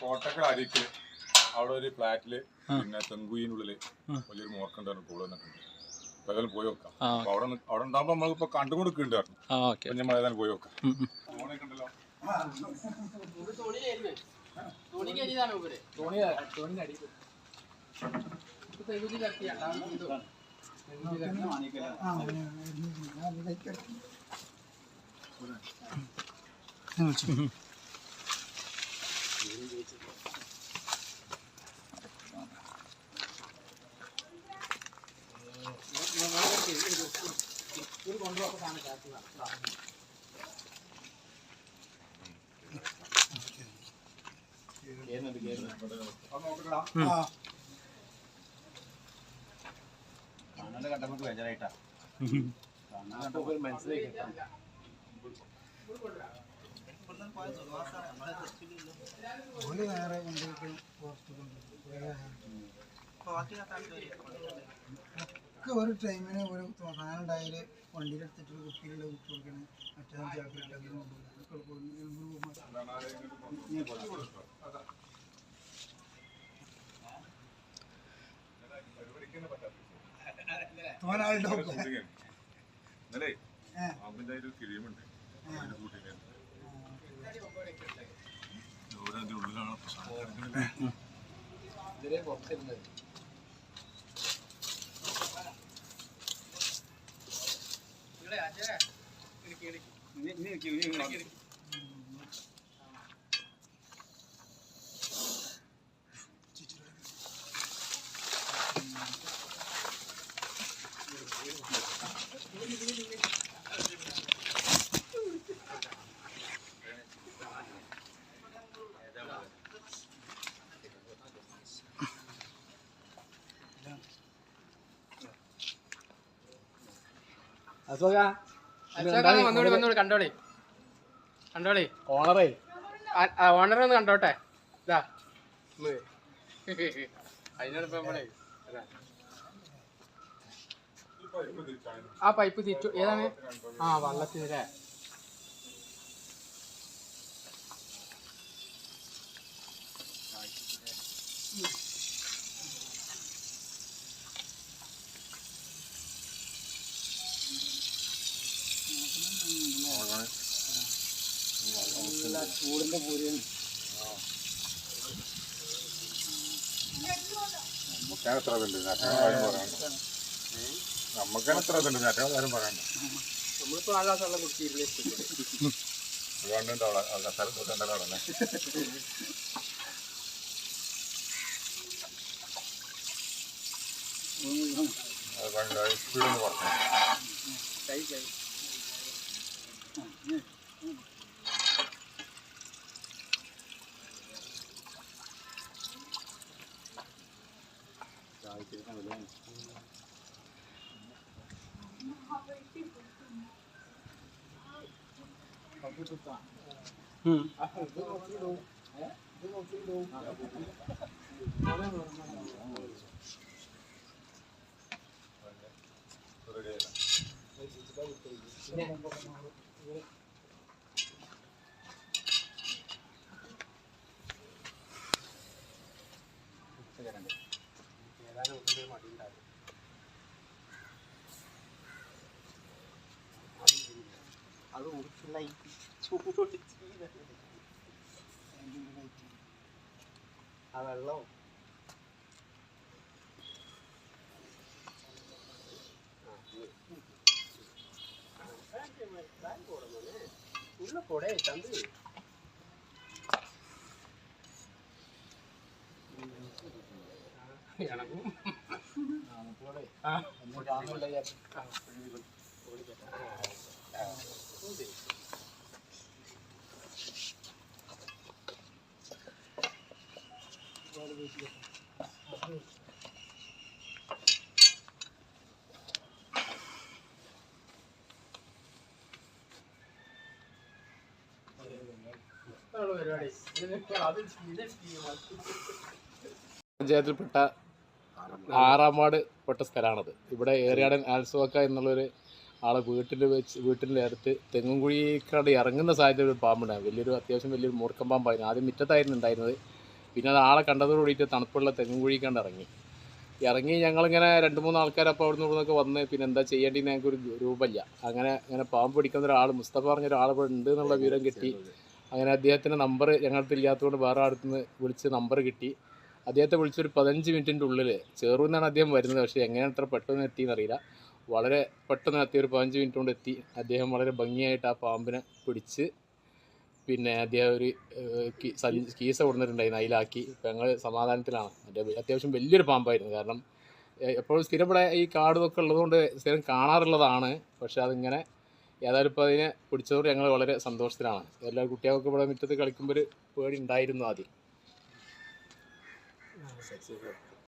കോട്ടക്കൽ അരിക്ക് അവിടെ ഒരു ഫ്ലാറ്റിൽ പിന്നെ തെങ്കുയിനുള്ളിൽ വലിയൊരു മോർക്കുണ്ടായിരുന്നു കൂടെ അപ്പൊ ഏതായാലും പോയി നോക്കാം. അപ്പൊ അവിടെ അവിടെ ഉണ്ടാകുമ്പോ നമ്മളിപ്പോ കണ്ടുകൊടുക്കുന്നുണ്ടായിരുന്നു നമ്മൾ ഏതായാലും പോയി നോക്കാം ഉം, ഉം. ഫോണൊക്കെ ഉണ്ടല്ലോ നേരെ കൊണ്ടുപോയിട്ട് പോസ്റ്റ് ഒക്കെ ഒരു ടൈമിന് ഒരു സാധനം ഉണ്ടായാൽ വണ്ടിയിലെടുത്തിട്ട് കുപ്പിയിലുള്ള കുത്തി കൊടുക്കണേ. മറ്റേ തോനാളുണ്ടാവും ഇന്നലെ കിഴിയുമുണ്ട് അതിന്റെ Voire très. Thank you. വന്നോളി വന്നോളി കണ്ടോളി. കണ്ടോളി. ഓണറേ. ഓണർ ഒന്ന് കണ്ടോട്ടെ. ഇതാ. നമ്മളെ. ആ പൈപ്പ് തിരിച്ചു. ഏതാണ്? ആ വള്ളത്തിന് അല്ലേ നമുക്കാണ് എത്ര ഇതുണ്ട് കാര്യം പറയണ്ട നമുക്കാണ് എത്ര ഇതുണ്ട് കാര്യം പറയണ്ട നമ്മളിപ്പോ ആ അതുകൊണ്ടുണ്ട് അവിടെ അവിടെ അത് സ്പീഡൊന്ന് കൈ 空いてるからね。うん。ね。വെള്ളം ഉള്ള കൊടേ തമ്പി ഇണങ്ങും ആ അതാണ് പരിപാടി ഇതിനിപ്പോ അത് ഇത് പഞ്ചായത്തിൽപ്പെട്ട ആറാം വാർഡ് പെട്ട സ്ഥലമാണത്. ഇവിടെ ഏറിയാടൻ ആൽസോക്ക എന്നുള്ളൊരു ആളെ വീട്ടിൽ വെച്ച് വീട്ടിന്റെ അടുത്ത് തെങ്ങുംകുഴിക്കാട് ഇറങ്ങുന്ന സാഹചര്യം ഒരു പാമ്പുണ്ടായിരുന്നു. വലിയൊരു അത്യാവശ്യം വലിയൊരു മൂർക്കം പാമ്പായിരുന്നു. ആദ്യം മുറ്റത്തായിരുന്നു ഉണ്ടായിരുന്നത്. പിന്നെ അത് ആളെ കണ്ടതോട് കൂടിയിട്ട് തണുപ്പുള്ള തെങ്ങുംകുഴിക്കാണ്ട് കണ്ട് ഇറങ്ങി. ഇറങ്ങി ഞങ്ങളിങ്ങനെ രണ്ട് മൂന്ന് ആൾക്കാർ അപ്പോൾ അവിടെ നിന്നൊക്കെ വന്ന് പിന്നെ എന്താ ചെയ്യേണ്ടി ഞങ്ങൾക്ക് ഒരു രൂപമില്ല. അങ്ങനെ അങ്ങനെ പാമ്പ് പിടിക്കുന്ന ഒരാൾ മുസ്തഫ പറഞ്ഞ ഒരാൾ ഇവിടെ ഉണ്ട് എന്നുള്ള വിവരം കിട്ടി. അങ്ങനെ അദ്ദേഹത്തിന്റെ നമ്പർ ഞങ്ങൾക്ക് ഇല്ലാത്തതുകൊണ്ട് വേറെ അടുത്ത് നിന്ന് വിളിച്ച് നമ്പർ കിട്ടി. അദ്ദേഹത്തെ വിളിച്ചൊരു പതിനഞ്ച് മിനിറ്റിന്റെ ഉള്ളിൽ ചേർന്നാണ് അദ്ദേഹം വരുന്നത്. പക്ഷേ എങ്ങനെ അത്ര പെട്ടെന്ന് എത്തിയെന്ന് അറിയില്ല വളരെ പെട്ടെന്ന് എത്തി ഒരു പതിനഞ്ച് മിനിറ്റ് കൊണ്ട് എത്തി. അദ്ദേഹം വളരെ ഭംഗിയായിട്ട് ആ പാമ്പിനെ പിടിച്ച് പിന്നെ അദ്ദേഹം ഒരു കീസ കൊടുത്തിട്ടുണ്ടായിരുന്നു. അതിലാക്കി. ഇപ്പം ഞങ്ങൾ സമാധാനത്തിലാണ്. മറ്റേ അത്യാവശ്യം വലിയൊരു പാമ്പായിരുന്നു. കാരണം എപ്പോഴും സ്ഥിരം ഇവിടെ ഈ കാടുമൊക്കെ ഉള്ളതുകൊണ്ട് സ്ഥിരം കാണാറുള്ളതാണ്. പക്ഷേ അതിങ്ങനെ ഏതായാലും ഇപ്പോൾ അതിനെ പിടിച്ചതോടെ ഞങ്ങൾ വളരെ സന്തോഷത്തിലാണ്. എല്ലാ കുട്ടികൾക്ക് ഇവിടെ മുറ്റത്ത് കളിക്കുമ്പോൾ ഒരു പേടി ഉണ്ടായിരുന്നു ആദ്യം. 那个小机会。